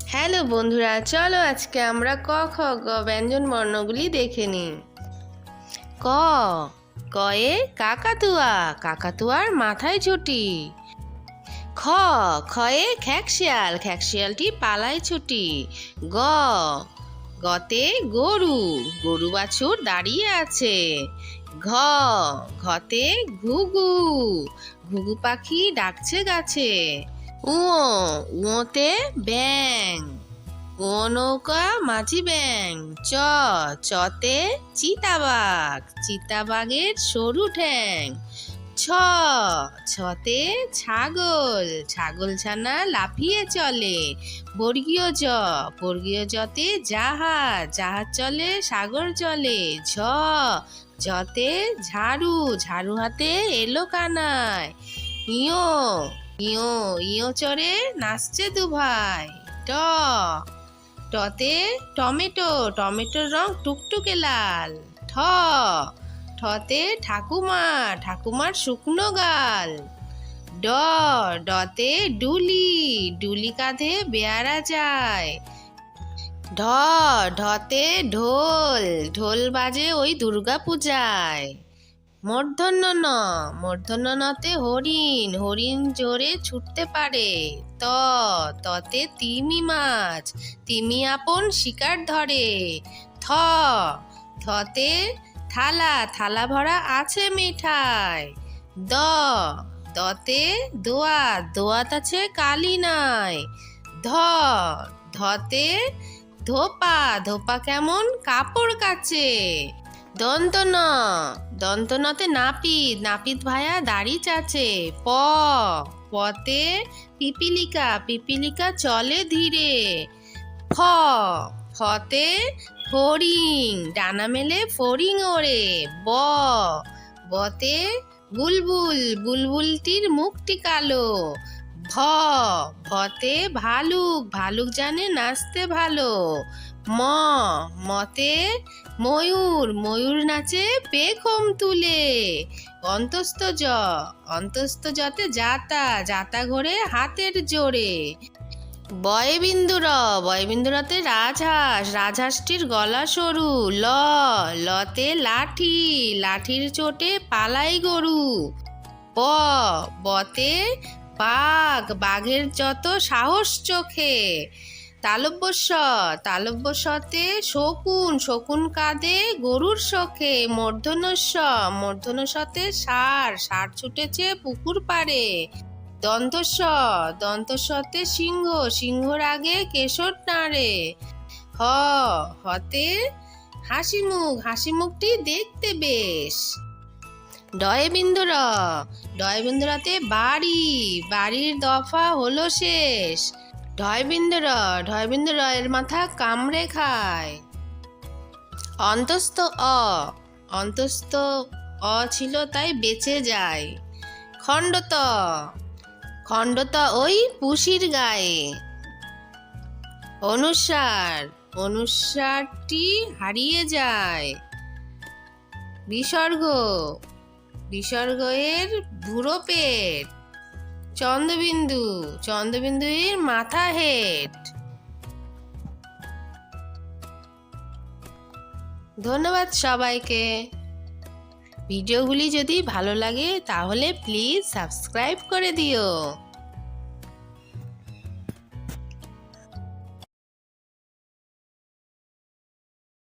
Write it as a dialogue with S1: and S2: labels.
S1: Hello বন্ধুরা, চলো আজকে আমরা ক, খ, গ ব্যঞ্জন বর্ণগুলি দেখে নিই। ক, কয়ে কাকাতুয়া, কাকাতুয়ার মাথায় ছুটি। খ, খয়ে খ্যাকশিয়াল, খ্যাকশিয়ালটি পালায় ছুটি। গ, গতে গরু গরু বাছুর দাঁড়িয়ে আছে। ঘ, ঘতে ঘুঘু ঘুঘু পাখি ডাকছে গাছে। উঁ উঁতে ব্যাং ও নৌকা মাঝি ব্যাং চ, চতে চিতাবাঘ। চিতাবাঘের সরু ঠ্যাং। ছ, ছতে ছাগল। ছাগল ছানা লাফিয়ে চলে। বর্গীয় জ, বর্গীয় জতে জাহাজ জাহাজ চলে সাগর চলে। ঝ, জতে ঝাড়ু। ঝাড়ু হাতে এলো কানায়। ইয়ো ইয়ো ইয়ো চড়ে নাচছে দু ভাই ট। টতে টমেটো, টমেটোর রং টুকটুকে লাল। ঠ। ঠতে ঠাকুমা, ঠাকুমার শুকনো গাল। ড। ডতে ডুলি ডুলি কাঁধে বেয়ারা যায়। ঢ। ঢতে ঢোল ঢোল বাজে ওই দুর্গা পূজায় মূর্ধন্য ন মূর্ধন্য নতে হরিণ হরিণ জোরে ছুটতে পারে। ত, ততে তিমি মাছ, তিমি আপন শিকার ধরে। থ, থতে থালা থালা ভরা আছে মিঠাই। দ দতে দোয়াত দোয়াত আছে কালি নাই। ধ, ধতে ধোপা ধোপা কেমন কাপড় কাচে। দন্ত ন দন্ত নতে নাপিত নাপিত ভায়া দাড়ি চাচে, প, পতে পিপিলিকা পিপিলিকা চলে ধীরে, ফ, ফতে ফড়িং, ডানা মেলে ফড়িং ওড়ে, ব, বতে বুলবুল, বুলবুলটির মুখটি কালো, ভ, ভতে ভালুক ভালুক জানে নাচতে ভালো ম, মতে ময়ূর ময়ূর নাচে পেখম তুলে। অন্তস্থ জ অন্তস্থ জতে জাতা জাতা ঘোরে হাতের জোরে। বয়বিন্দুর বয়বিন্দুরতে রাজহাঁস, রাজহাঁসটির গলা সরু। ল, লতে লাঠি, লাঠির চোটে পালাই গরু। প বতে বাঘ, বাঘের যত সাহস চোখে। তালব্যস্য তালব্যস্যতে শকুন শকুন কাঁদে গরুর শখে মূর্ধনস্য মূর্ধনস্যতে সার সার ছুটেছে পুকুর পাড়ে। দন্তস্ব দন্তস্বতে সিংহ সিংহর আগে কেশর নাড়ে। হ, হতে হাসি মুখ হাসি মুখটি দেখতে বেশ। ডয়ে বিন্দুর ডয় বিন্দুরাতে বাড়ি, বাড়ির দফা হলো শেষ। ঢয় বিন্দুর ঢয় বিন্দুর এর মাথা কামড়ে খায়। অন্তস্থ অ অন্তস্থ অ ছিল তাই বেঁচে যায়। খণ্ডত খণ্ডত ওই পুষির গায়ে। অনুসার, অনুসারটি হারিয়ে যায়। বিসর্গ বিসর্গ এর ভুরো পেট। চন্দ্রবিন্দু, চন্দ্রবিন্দুর মাথা হেড ধন্যবাদ সবাইকে। ভিডিওগুলি যদি ভালো লাগে তাহলে প্লিজ সাবস্ক্রাইব করে দিও।